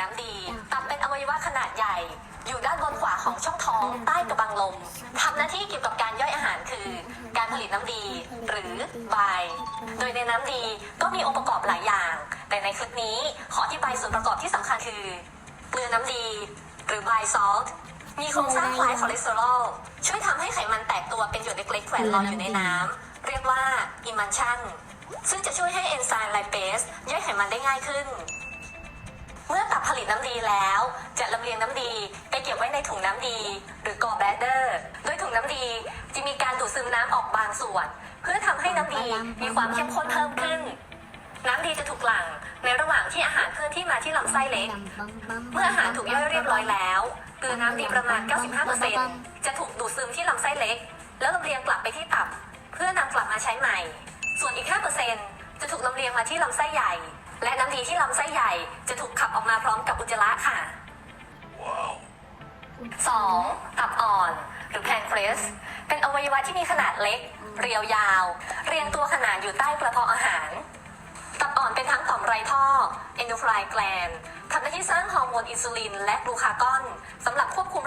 น้ำดี ตับเป็นอวัยวะขนาดใหญ่ อยู่ด้านบนขวาของช่องท้องใต้กระบังลมทำหน้าที่เกี่ยวกับการย่อยอาหารคือ การผลิตน้ำดี หรือไบล์โดยในน้ำดีก็มีองค์ประกอบหลายอย่าง แต่ในคลิปนี้ขออธิบายส่วนประกอบที่สำคัญคือเกลือน้ำดี หรือไบซอลต์มีโครงสร้างคล้ายคอเลสเตอรอลช่วยทำให้ไขมันแตกตัวเป็นหยดเล็กๆแขวนลอยอยู่ในน้ำเรียกว่าอิมันชันซึ่งจะช่วยให้เอนไซม์ไลเปสย่อยไขมันได้ง่ายขึ้น เมื่อตับผลิตน้ำดีแล้ว จะลำเลียงน้ำดีไปเก็บไว้ในถุงน้ำดี หรือกอแบดเดอร์โดยถุงน้ำดีจะมีการดูดซึมน้ำออกบางส่วน เพื่อทำให้น้ำดีมีความเข้มข้นเพิ่มขึ้น น้ำดีจะถูกหลั่งในระหว่างที่อาหารเคลื่อนที่มาที่ลำไส้เล็ก เมื่ออาหารถูกย่อยเรียบร้อยแล้วเกลือน้ำดีประมาณ 95%จะถูกดูดซึมที่ลำไส้เล็ก แล้วลำเลียงกลับไปที่ตับ เพื่อนำกลับมาใช้ใหม่ ส่วนอีก 5%จะถูกลำเลียงมาที่ลำไส้ใหญ่ และน้ำดีที่ลำไส้ใหญ่ 2. ตับอ่อน หรือแพนครส เป็นอวัยวะที่มีขนาดเล็ก เรียวยาว เรียงตัวขนานอยู่ใต้กระเพาะอาหาร ตับอ่อนเป็นทั้งต่อมไรท่อ endocrine gland ทำหน้าที่สร้างฮอร์โมนอินซูลิน และกลูคากอนสำหรับควบคุม